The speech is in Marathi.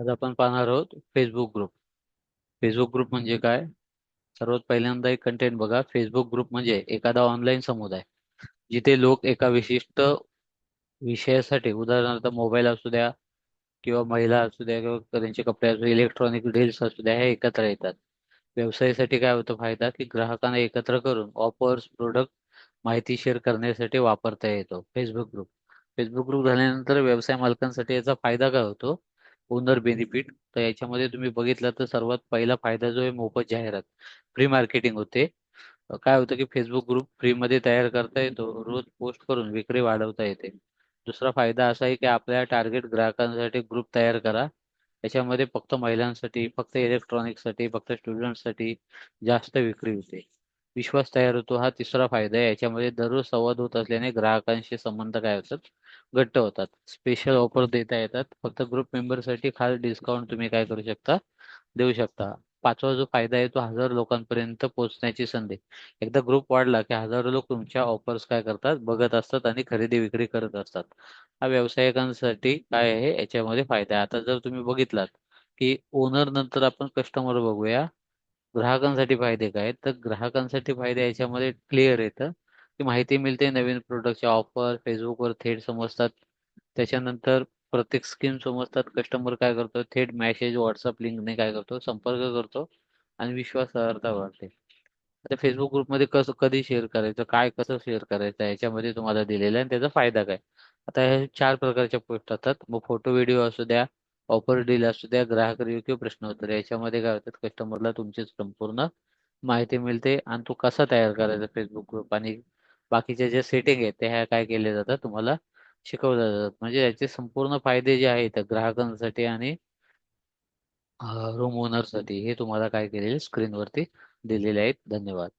आज आपण पाहणार आहोत फेसबुक ग्रुप फेसबुक ग्रुप म्हणजे काय? सर्वात पहिल्यांदा एक कंटेंट बघा. फेसबुक ग्रुप म्हणजे एखादा ऑनलाईन समुदाय. जिथे लोक एका विशिष्ट विषयासाठी उदाहरणार्थ मोबाईल असू द्या किंवा महिला असू द्या किंवा त्यांचे कपडे असू इलेक्ट्रॉनिक डील्स असू द्या हे एकत्र येतात. व्यवसायासाठी काय होतं फायदा? की ग्राहकांना एकत्र करून ऑफर्स प्रोडक्ट माहिती शेअर करण्यासाठी वापरता येतो. फेसबुक ग्रुप फेसबुक ग्रुप झाल्यानंतर व्यवसाय मालकांसाठी याचा फायदा काय होतो? Owner benefit. तर याच्यामध्ये तुम्ही बघितलं तर सर्वात पहिला फायदा जो आहे मोफत जाहिरात. फ्री मार्केटिंग होते. काय होतं की फेसबुक ग्रुप फ्री मध्ये तयार करता येतो. रोज पोस्ट करून विक्री वाढवता येते. दुसरा फायदा असा आहे की आपल्या टार्गेट ग्राहकांसाठी ग्रुप तयार करा. याच्यामध्ये फक्त महिलांसाठी फक्त इलेक्ट्रॉनिक्ससाठी फक्त स्टुडंटसाठी जास्त विक्री होते. विश्वास तयार होतो. हा तिसरा फायदा आहे. याच्यामध्ये दररोज संवाद होत असल्याने ग्राहकांशी संबंध काय होतात? घट्ट होतात. स्पेशल ऑफर देता येतात. फक्त ग्रुप मेंबरसाठी खास डिस्काउंट तुम्ही काय करू शकता? देऊ शकता. पाचवा जो फायदा आहे तो हजारो लोकांपर्यंत पोहोचण्याची संधी. एकदा ग्रुप वाढला की हजारो लोक तुमच्या ऑफर्स काय करतात? बघत असतात आणि खरेदी विक्री करत असतात. हा व्यावसायिकांसाठी काय आहे? याच्यामध्ये फायदा आहे. आता जर तुम्ही बघितलात की ओनर नंतर आपण कस्टमर बघूया. ग्राहकांसाठी फायदे काय आहेत? तर ग्राहकांसाठी फायदे याच्यामध्ये क्लिअर येतं की माहिती मिळते नवीन प्रोडक्टचे ऑफर फेसबुकवर थेट समजतात. त्याच्यानंतर प्रत्येक स्कीम समजतात कस्टमर काय करतो थेट मेसेज व्हॉट्सअप लिंकने काय करतो संपर्क करतो आणि विश्वासार्हता वाढते. आता फेसबुक ग्रुपमध्ये कसं कधी शेअर करायचं काय कसं शेअर करायचं याच्यामध्ये तुम्हाला दिलेलं आहे आणि त्याचा फायदा काय? आता हे चार प्रकारच्या पोस्ट असतात. मग फोटो व्हिडिओ असू द्या ऑफर डील असू द्या ग्राहक रिव्ह्यू किंवा प्रश्न उत्तर याच्यामध्ये काय होतात कस्टमरला तुमची संपूर्ण माहिती मिळते आणि तो कसा तयार करायचा फेसबुक ग्रुप आणि बाकीच्या ज्या सेटिंग आहेत त्या ह्या काय केल्या जातात तुम्हाला शिकवल्या जातात. म्हणजे याचे संपूर्ण फायदे जे आहेत ग्राहकांसाठी आणि रूम ओनरसाठी हे तुम्हाला काय केलेले स्क्रीनवरती दिलेले आहेत. धन्यवाद.